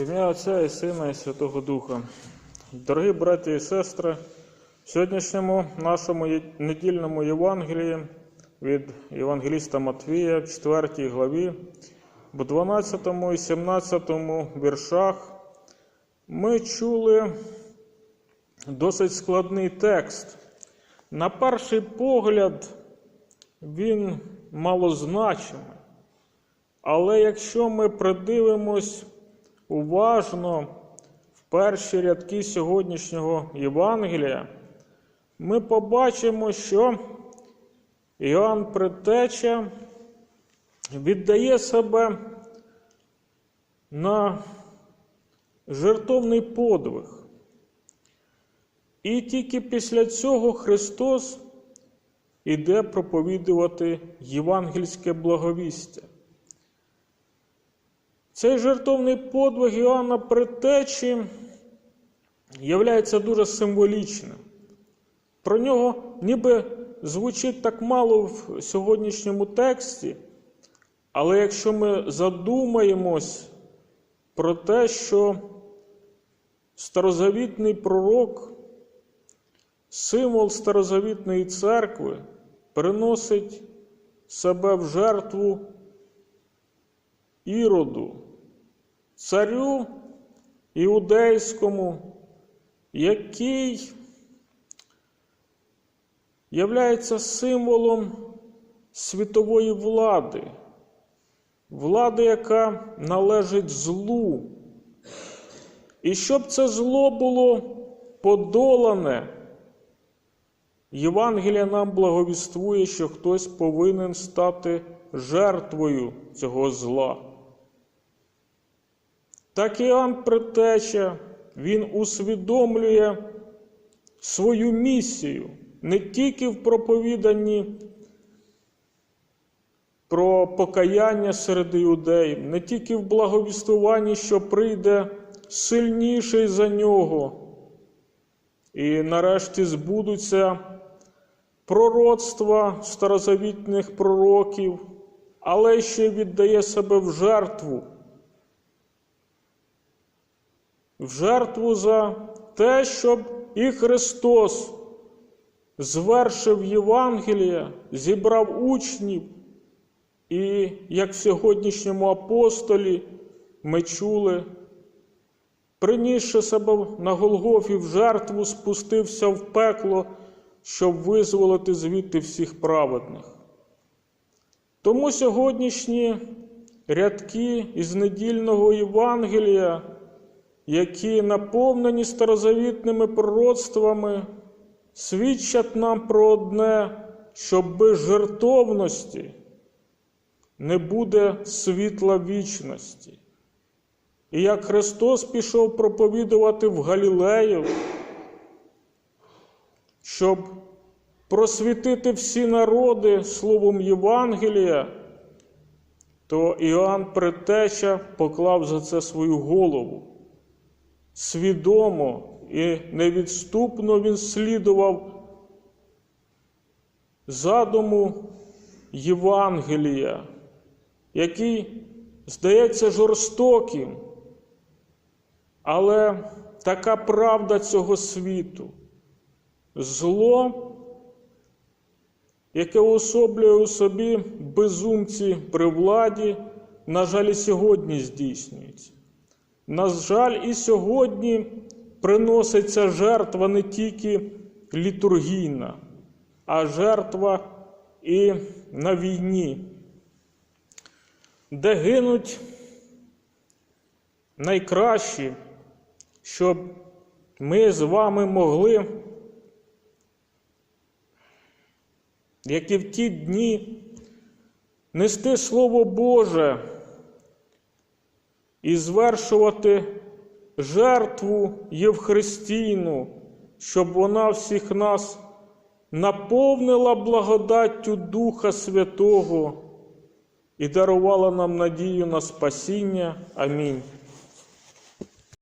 Ім'я Отця і Сина і Святого Духа. Дорогі браті і сестри, в сьогоднішньому нашому недільному Євангелії від Євангеліста Матвія, 4 главі, в 12 і 17 віршах, ми чули досить складний текст. На перший погляд, він малозначимий. Але якщо ми придивимось уважно в перші рядки сьогоднішнього Євангелія, ми побачимо, що Іоанн Предтеча віддає себе на жертовний подвиг. І тільки після цього Христос іде проповідувати євангельське благовістя. Цей жертовний подвиг Іоанна Предтечі являється дуже символічним. Про нього ніби звучить так мало в сьогоднішньому тексті, але якщо ми задумаємось про те, що старозавітний пророк, символ старозавітної церкви, приносить себе в жертву Іроду, царю іудейському, який являється символом світової влади, влади, яка належить злу. І щоб це зло було подолане, Євангелія нам благовіствує, що хтось повинен стати жертвою цього зла. Так Іоанн Предтеча, він усвідомлює свою місію не тільки в проповіданні про покаяння серед іудеїв, не тільки в благовіствуванні, що прийде сильніший за нього. І нарешті збудуться пророцтва старозавітних пророків, але ще віддає себе в жертву. В жертву за те, щоб і Христос звершив Євангелія, зібрав учнів, і як в сьогоднішньому апостолі ми чули, принісши себе на Голгофі в жертву, спустився в пекло, щоб визволити звідти всіх праведних. Тому сьогоднішні рядки із недільного Євангелія, які наповнені старозавітними пророцтвами, свідчать нам про одне, що без жертовності не буде світла вічності. І як Христос пішов проповідувати в Галілею, щоб просвітити всі народи словом Євангелія, то Іоанн Предтеча поклав за це свою голову. Свідомо і невідступно він слідував задуму Євангелія, який здається жорстоким, але така правда цього світу. Зло, яке уособлює у собі безумці при владі, на жаль, сьогодні здійснюється. На жаль, і сьогодні приноситься жертва не тільки літургійна, а жертва і на війні, де гинуть найкращі, щоб ми з вами могли, як і в ті дні, нести Слово Боже і звершувати жертву Євхристійну, щоб вона всіх нас наповнила благодаттю Духа Святого і дарувала нам надію на спасіння. Амінь.